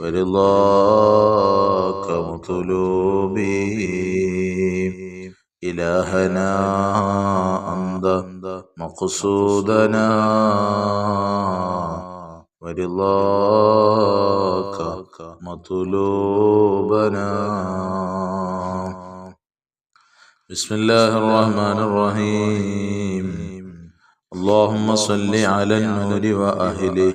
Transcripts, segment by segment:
ورضاك مطلوبي إلهنا أنت مقصودنا. ورضاك مطلوبنا بسم الله الرحمن الرحيم. اللهم صل على النور وأهله.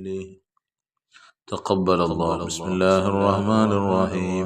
تقبل الله. بسم الله الرحمن الرحيم.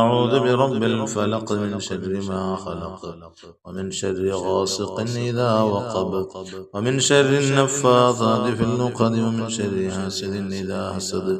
أعوذ برب الفلق من شر ما خلق. ومن شر غاسق إذا وقب. ومن شر النفاثات في العقد ومن شر حاسد إذا حسد.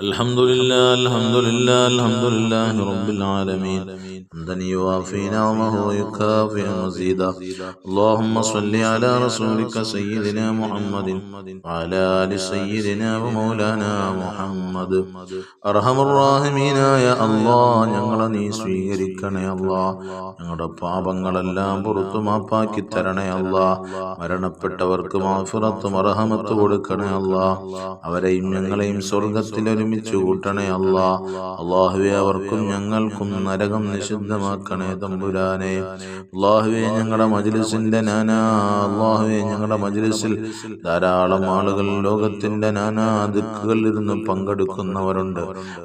الحمد لله الحمد لله الحمد لله رب العالمين حمدا يوافي نعمه ويكافئ مزيدا اللهم صل على رسولك سيدنا محمد وعلى آل سيدنا ومولانا محمد അർഹം റാഹിമീനായ അള്ളാ ഞങ്ങളെ നീ സ്വീകരിക്കണേ അല്ലാ ഞങ്ങളുടെ പാപങ്ങളെല്ലാം പുറത്തു മാപ്പാക്കി തരണേ അല്ലാ മരണപ്പെട്ടവർക്ക് മാഫിറത്തും അർഹമത്ത് കൊടുക്കണേ അല്ലാ അവരെയും ഞങ്ങളെയും സ്വർഗത്തിൽ ഒരുമിച്ച് കൂട്ടണേ അള്ളാ അള്ളാഹുവെ അവർക്കും ഞങ്ങൾക്കും നരകം നിഷിദ്ധമാക്കണേ തമ്പുരാനെ. അള്ളാഹുവെ ഞങ്ങളുടെ മജ്ലിസിന്റെ നാനാ. അള്ളാഹുവെ ഞങ്ങളുടെ മജ്ലിസിൽ ധാരാളം ആളുകൾ ലോകത്തിന്റെ നാനാ ദിക്കുകളിൽ ഇരുന്ന് പങ്കെടുക്കുന്നവരുണ്ട്.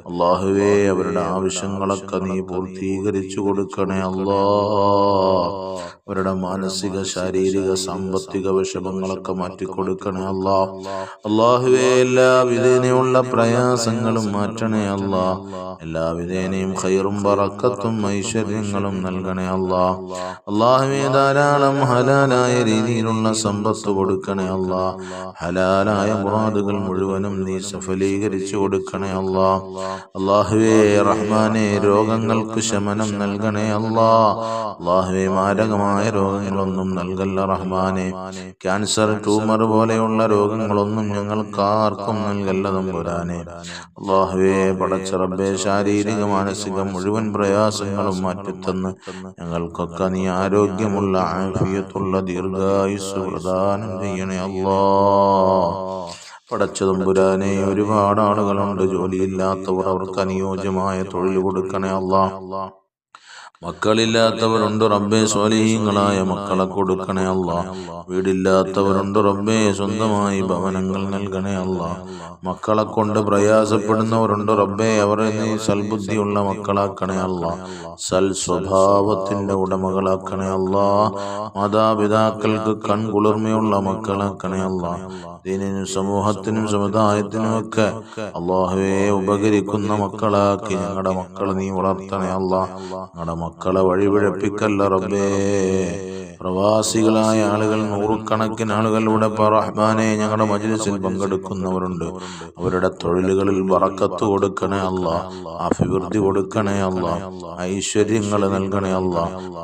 അള്ളാഹുവെ അവരുടെ ആവശ്യങ്ങളൊക്കെ നീ പൂർത്തീകരിച്ചു കൊടുക്കണേ അള്ളാ അവരുടെ മാനസിക ശാരീരിക സാമ്പത്തിക വിഷമങ്ങളൊക്കെ മാറ്റിക്കൊടുക്കണേ അള്ളാ അള്ളാഹുവേ എല്ലാ വിധേനയുള്ള പ്രയാസങ്ങളും മാറ്റണേ അല്ല. എല്ലാ വിധേനയും ഖൈറും പറക്കത്തും ഐശ്വര്യങ്ങളും നൽകണേ അല്ല. അള്ളാഹുവേ ധാരാളം ഹലാലായ രീതിയിലുള്ള സമ്പത്ത് കൊടുക്കണേ അല്ല. ഹലാലായ മുറാദുകൾ മുഴുവനും നീ സഫലീകരിച്ചു കൊടുക്കണേ അല്ല. അള്ളാഹുവേ റഹ്മാനെ രോഗങ്ങൾക്ക് ശമനം നൽകണേ അല്ല. അള്ളാഹുവേ മാരകമായ രോഗങ്ങളൊന്നും നൽകല്ല റഹ്മാനെ. ക്യാൻസർ ട്യൂമർ പോലെയുള്ള രോഗങ്ങളൊന്നും ഞങ്ങൾക്കാർക്കും നൽകല്ല തമ്പുരാനെ അള്ളാഹുവേ പടച്ചറബെ ശാരീരിക മാനസിക മുഴുവൻ പ്രയാസങ്ങളും മാറ്റിത്തന്ന് ഞങ്ങൾക്കൊക്കെ നീ ആരോഗ്യമുള്ള ആഫിയത്തുള്ള ദീർഘായുസ് പ്രദാനം ചെയ്യണേ അല്ലാ പടച്ചതമ്പുരാനെ ഒരുപാട് ആളുകളുണ്ട് ജോലിയില്ലാത്തവർ അവർക്ക് അനുയോജ്യമായ തൊഴിൽ കൊടുക്കണേ അല്ലാ മക്കളില്ലാത്തവരുണ്ട് റബ്ബേ സ്വാലിഹീങ്ങളായ മക്കളെ കൊടുക്കണേ അല്ല. വീടില്ലാത്തവരുണ്ട് റബ്ബേ സ്വന്തമായി ഭവനങ്ങൾ നൽകണേ അല്ല. മക്കളെ കൊണ്ട് പ്രയാസപ്പെടുന്നവരുണ്ട് റബ്ബേ അവരെ നീ സൽബുദ്ധിയുള്ള മക്കളാക്കണേ അല്ല. സൽ സ്വഭാവത്തിന്റെ ഉടമകളാക്കണേ അല്ല. മാതാപിതാക്കൾക്ക് കൺകുളിർമയുള്ള മക്കളാക്കണേ അല്ല. ദീനിനും സമൂഹത്തിനും സമുദായത്തിനും ഒക്കെ അള്ളാഹുവെ ഉപകരിക്കുന്ന മക്കളാക്കി ഞങ്ങളുടെ മക്കളെ നീ വളർത്തണേ അള്ളാഹ് ഞങ്ങളുടെ മക്കളെ വഴിപിഴപ്പിക്കല്ല റബ്ബേ. പ്രവാസികളായ ആളുകൾ നൂറുകണക്കിന് ആളുകളുടെ പറഹ്മാനെ റഹ്മാനെ ഞങ്ങളുടെ മജ്ലിസിൽ പങ്കെടുക്കുന്നവരുണ്ട്. അവരുടെ തൊഴിലുകളിൽ വറക്കത്ത് കൊടുക്കണേ അല്ല. അഭിവൃദ്ധി കൊടുക്കണേ അല്ല. ഐശ്വര്യങ്ങൾ നൽകണേ അല്ല.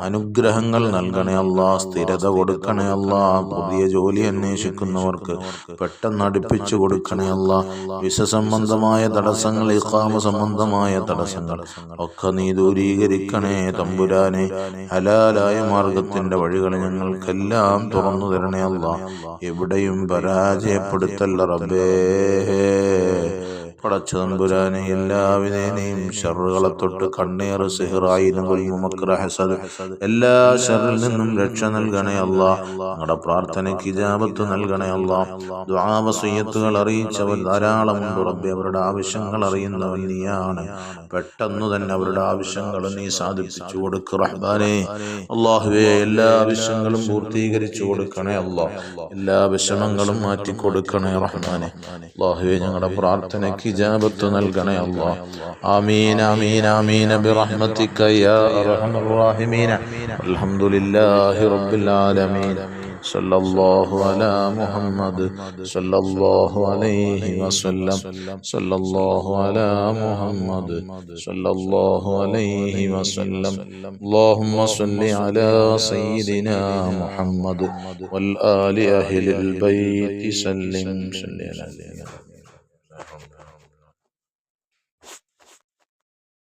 അനുഗ്രഹങ്ങൾ നൽകണേ അല്ല. സ്ഥിരത കൊടുക്കണേ അല്ല. പുതിയ ജോലി അന്വേഷിക്കുന്നവർക്ക് പെട്ടെന്ന് അടുപ്പിച്ചു കൊടുക്കണേ അല്ല. വിസ സംബന്ധമായ തടസ്സങ്ങൾ ഇഖാമ സംബന്ധമായ തടസ്സങ്ങൾ ഒക്കെ നീ ദൂരീകരിക്കണേ തമ്പുരാനെ. ഹലാലായ മാർഗത്തിന്റെ വഴികൾ ഞങ്ങൾക്കെല്ലാം തുറന്നു തരണേ അല്ല. എവിടെയും പരാജയപ്പെടുത്തല്ല റബ്ബേ. പടച്ച തമ്പുരാനെ എല്ലാവിധേനയും ഷറുകളെ തൊട്ട് കണ്ണീർ സിഹറായിനും ഹസദ് എല്ലാ ഷറിൽ നിന്നും രക്ഷ നൽകണേ അല്ല. ഞങ്ങളുടെ പ്രാർത്ഥനയ്ക്ക് ഇജാബത്ത് നൽകണേ അല്ല. അറിയിച്ചവൻ അറിയിച്ചവർ ധാരാളമുണ്ട് റബ്ബെ. അവരുടെ ആവശ്യങ്ങൾ അറിയുന്നവൻ നീയാണ്. പെട്ടെന്ന് തന്നെ അവരുടെ ആവശ്യങ്ങൾ നീ സാധിപ്പിച്ചു കൊടുക്ക് റഹ്ബാനെ അള്ളാഹുവെ എല്ലാ ആവശ്യങ്ങളും പൂർത്തീകരിച്ചു കൊടുക്കണേ അല്ല എല്ലാ വിഷമങ്ങളും മാറ്റി കൊടുക്കണേ റഹ്മാനെ അള്ളാഹുവെ ഞങ്ങളുടെ പ്രാർത്ഥനയ്ക്ക് ഇജാബത്ത് നൽകണേ അല്ലാ ആമീൻ ആമീൻ ആമീൻ ബിറഹ്മതിക യാ അർഹമർ റഹീമീൻ അൽഹംദുലില്ലാഹി റബ്ബിൽ ആലമീൻ صلى الله على محمد صلى الله عليه وسلم صلى الله على محمد صلى الله عليه وسلم اللهم صل على سيدنا محمد والآل أهل البيت سلم صلى الله عليه وسلم